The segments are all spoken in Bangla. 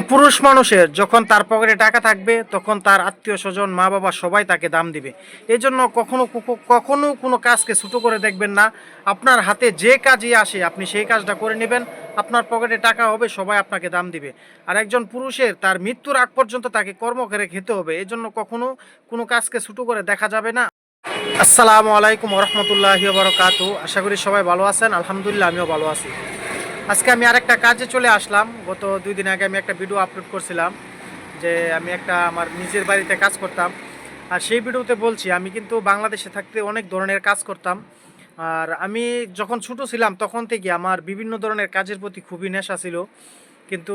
পুরুষ মানুষের যখন তার পকেটে টাকা থাকবে, তখন তার আত্মীয় স্বজন, মা বাবা সবাই তাকে দাম দিবে। এই জন্য কখনো কখনো- কখনো কোনো কাজকে ছোটো করে দেখবেন না। আপনার হাতে যে কাজই আসে, আপনি সেই কাজটা করে নেবেন। আপনার পকেটে টাকা হবে, সবাই আপনাকে দাম দিবে। আর একজন পুরুষের তার মৃত্যুর আগ পর্যন্ত তাকে কর্ম করে খেতে হবে। এই জন্য কখনো কোনো কাজকে ছোটো করে দেখা যাবে না। আসসালামু আলাইকুম রহমতুল্লাহি বরকাতু আশা করি সবাই ভালো আছেন। আলহামদুলিল্লাহ, আমিও ভালো আছি। আজকে আমি আরেকটা কাজে চলে আসলাম। গত দুই দিন আগে আমি একটা ভিডিও আপলোড করছিলাম যে আমি একটা আমার নিজের বাড়িতে কাজ করতাম। আর সেই ভিডিওতে বলছি, আমি কিন্তু বাংলাদেশে থাকতে অনেক ধরনের কাজ করতাম। আর আমি যখন ছোটো ছিলাম, তখন থেকে আমার বিভিন্ন ধরনের কাজের প্রতি খুবই নেশা ছিল। কিন্তু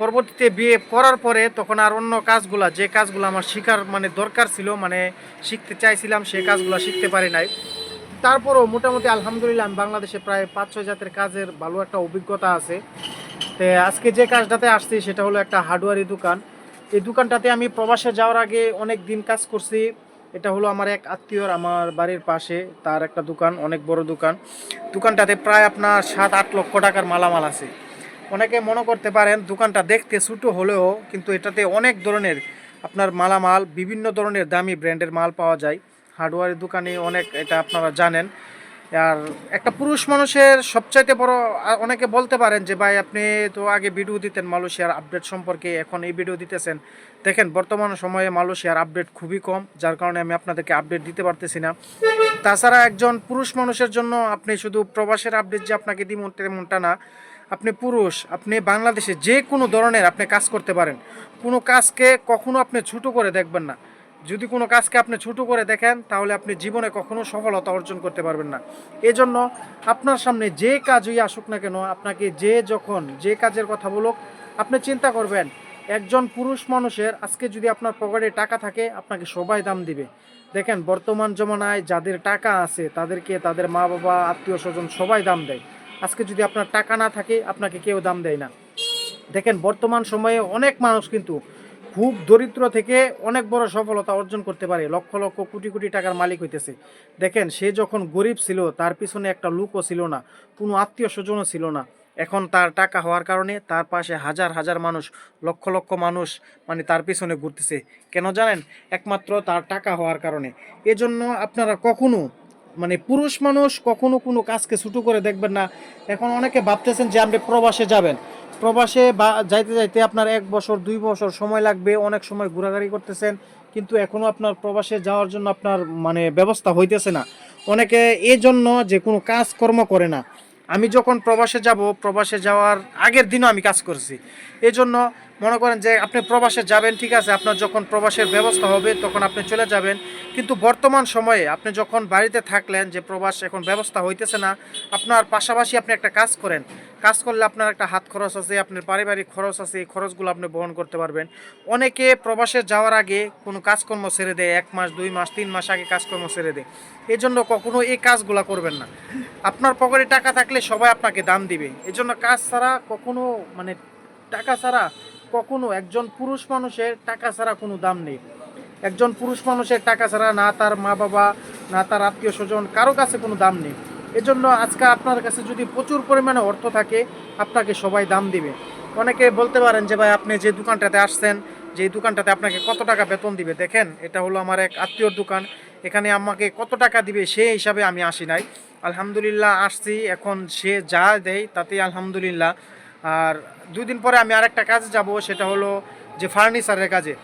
পরবর্তীতে বিয়ে করার পরে তখন আর অন্য কাজগুলা, যে কাজগুলো আমার শেখার মানে দরকার ছিল মানে শিখতে চাইছিলাম সেই কাজগুলো শিখতে পারি নাই। তারপরও মোটামুটি আলহামদুলিল্লাহ আমি বাংলাদেশে প্রায় পাঁচ, ছয় জাতের কাজের ভালো একটা অভিজ্ঞতা আছে। তো আজকে যে কাজটাতে আসছি সেটা হলো একটা হার্ডওয়ারি দোকান। এই দোকানটাতে আমি প্রবাসে যাওয়ার আগে অনেক দিন কাজ করছি। এটা হলো আমার এক আত্মীয়র, আমার বাড়ির পাশে তার একটা দোকান, অনেক বড় দোকান। দোকানটাতে প্রায় আপনার সাত, আট লক্ষ টাকার মালামাল আছে। অনেকে মনে করতে পারেন দোকানটা দেখতে ছোটো হলেও কিন্তু এটাতে অনেক ধরনের আপনার মালামাল, বিভিন্ন ধরনের দামি ব্র্যান্ডের মাল পাওয়া যায়। হার্ডওয়্যারের দোকানে অনেক এটা আপনারা জানেন। আর একটা পুরুষ মানুষের সবচাইতে বড় অনেকে বলতে পারেন যে, ভাই, আপনি তো আগে ভিডিও দিতেন মালয়েশিয়ার আপডেট সম্পর্কে, এখন এই ভিডিও দিতেছেন। দেখেন, বর্তমান সময়ে মালয়েশিয়ার আপডেট খুবই কম, যার কারণে আমি আপনাদেরকে আপডেট দিতে পারতেছি না। তাছাড়া একজন পুরুষ মানুষের জন্য আপনি শুধু প্রবাসের আপডেট যে আপনাকে দিই তেমনটা না। আপনি পুরুষ, আপনি বাংলাদেশে যে কোনো ধরনের আপনি কাজ করতে পারেন। কোনো কাজকে কখনো আপনি ছোটো করে দেখবেন না। যদি কোনো কাজকে আপনি ছোটো করে দেখেন, তাহলে আপনি জীবনে কখনো সফলতা অর্জন করতে পারবেন না। এজন্য আপনার সামনে যে কাজই আসুক না কেন, আপনাকে যে যখন যে কাজের কথা বলুক, আপনি চিন্তা করবেন, একজন পুরুষ মানুষের আজকে যদি আপনার পকেটে টাকা থাকে, আপনাকে সবাই দাম দিবে। দেখেন, বর্তমান জমানায় যাদের টাকা আছে, তাদেরকে তাদের মা বাবা আত্মীয় স্বজন সবাই দাম দেয়। আজকে যদি আপনার টাকা না থাকে, আপনাকে কেউ দাম দেয় না। দেখেন, বর্তমান সময়ে অনেক মানুষ কিন্তু খুব দরিদ্র থেকে অনেক বড় সফলতা অর্জন করতে পারে। লক্ষ লক্ষ কোটি কোটি টাকার মালিক হইতেছে। দেখেন, সে যখন গরিব ছিল, তার পিছনে একটা লুকও ছিল না, কোনো আত্মীয় স্বজনও ছিল না। এখন তার টাকা হওয়ার কারণে তার পাশে হাজার হাজার মানুষ, লক্ষ লক্ষ মানুষ মানে তার পিছনে ঘুরতেছে। কেন জানেন? একমাত্র তার টাকা হওয়ার কারণে। এজন্য আপনারা কখনো মানে পুরুষ মানুষ কখনো কোনো কাজকে ছুটো করে দেখবেন না। এখন অনেকে ভাবতেছেন যে আপনি প্রবাসে যাবেন। প্রবাসে বা যাইতে যাইতে আপনার এক বছর, দুই বছর সময় লাগবে, অনেক সময় ঘোরাঘুরি করতেছেন, কিন্তু এখনও আপনার প্রবাসে যাওয়ার জন্য আপনার মানে ব্যবস্থা হইতেছে না। অনেকে এই জন্য যে কোনো কাজকর্ম করে না। আমি যখন প্রবাসে যাব, প্রবাসে যাওয়ার আগের দিনও আমি কাজ করছি। এজন্য জন্য মনে করেন যে আপনি প্রবাসে যাবেন, ঠিক আছে, আপনার যখন প্রবাসের ব্যবস্থা হবে, তখন আপনি চলে যাবেন। কিন্তু বর্তমান সময়ে আপনি যখন বাড়িতে থাকলেন যে প্রবাস এখন ব্যবস্থা হইতেছে না, আপনার পাশাপাশি আপনি একটা কাজ করেন। কাজ করলে আপনার একটা হাত খরচ আছে, আপনার পারিবারিক খরচ আছে, এই খরচগুলো আপনি বহন করতে পারবেন। অনেকে প্রবাসে যাওয়ার আগে কোনো কাজকর্ম ছেড়ে দেয়, এক মাস, দুই মাস, তিন মাস আগে কাজকর্ম ছেড়ে দেয়। এই জন্য কখনো এই কাজগুলো করবেন না। আপনার পকেটে টাকা থাকলে সবাই আপনাকে দাম দিবে। এই জন্য কাজ ছাড়া কখনো মানে টাকা ছাড়া কখনো একজন পুরুষ মানুষের টাকা ছাড়া কোনো দাম নেই। একজন পুরুষ মানুষের টাকা ছাড়া না তার মা বাবা, না তার আত্মীয় স্বজন, কারও কাছে কোনো দাম নেই। এজন্য আজকে আপনার কাছে যদি প্রচুর পরিমাণে অর্থ থাকে, আপনাকে সবাই দাম দিবে। অনেকে বলতে পারেন যে, ভাই, আপনি যে দোকানটাতে আসছেন, যে দোকানটাতে আপনাকে কত টাকা বেতন দিবে? দেখেন, এটা হলো আমার এক আত্মীয়র দোকান। এখানে আমাকে কত টাকা দিবে সেই হিসাবে আমি আসি নাই। আলহামদুলিল্লাহ, আসছি। এখন সে যা দেয় তাতেই আলহামদুলিল্লাহ। আর দুই দিন পরে আমি আরেকটা কাজে যাব, সেটা হলো যে ফার্নিচারের কাজে।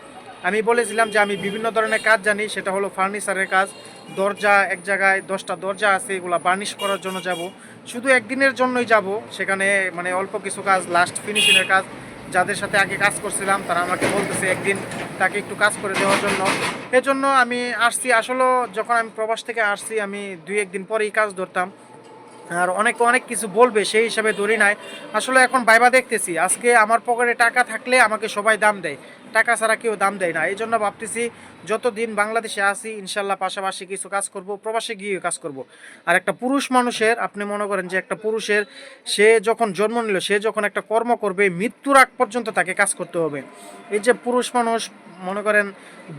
আমি বলেছিলাম যে আমি বিভিন্ন ধরনের কাজ জানি, সেটা হলো ফার্নিচারের কাজ। দরজা, এক জায়গায় দশটা দরজা আছে, এগুলো বার্নিশ করার জন্য যাব। শুধু একদিনের জন্যই যাব, সেখানে মানে অল্প কিছু কাজ লাস্ট ফিনিশিংয়ের কাজ। যাদের সাথে আগে কাজ করছিলাম, তারা আমাকে বলতেছে একদিন তাকে একটু কাজ করে দেওয়ার জন্য। এজন্য আমি আসছি। আসলে যখন আমি প্রবাস থেকে আসছি, আমি দুই একদিন পরেই কাজ ধরতাম। আর অনেক অনেক কিছু বলবে, সেই হিসাবে ধরি নাই। আসলে এখন বাইবা দেখতেছি, আজকে আমার পকেটে টাকা থাকলে আমাকে সবাই দাম দেয়। টাকা ছাড়া কেউ দাম দেয় না। এই জন্য ভাবতেছি যতদিন বাংলাদেশে আসি ইনশাল্লাহ পাশাপাশি কিছু কাজ করব, প্রবাসে গিয়ে কাজ করব। আর একটা পুরুষ মানুষের, আপনি মনে করেন যে একটা পুরুষের, সে যখন জন্ম নিল, সে যখন একটা কর্ম করবে, মৃত্যুর আগ পর্যন্ত তাকে কাজ করতে হবে। এই যে পুরুষ মানুষ, মনে করেন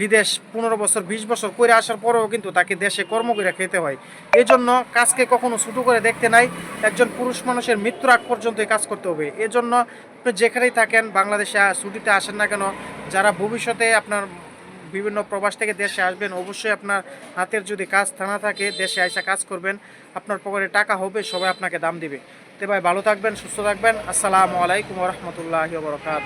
বিদেশ পনেরো বছর, বিশ বছর করে আসার পরেও কিন্তু তাকে দেশে কর্ম করে খেতে হয়। এই জন্য কাজকে কখনো ছোটো করে দেখতে নাই, একজন পুরুষ মানুষের মৃত্যুর আগ পর্যন্ত কাজ করতে হবে। এজন্য আপনি যেখানেই থাকেন, বাংলাদেশে ছুটিতে আসেন না কেন যারা ভবিষ্যতে আপনার বিভিন্ন প্রবাস থেকে দেশে আসবেন, অবশ্যই আপনার হাতের যদি কাজ থানা থাকে, দেশে আইসা কাজ করবেন। আপনার পকেটে টাকা হবে, সবাই আপনাকে দাম দিবে। তো ভাই, ভালো থাকবেন, সুস্থ থাকবেন। আসসালামু আলাইকুম রহমতুল্লাহ বরকাত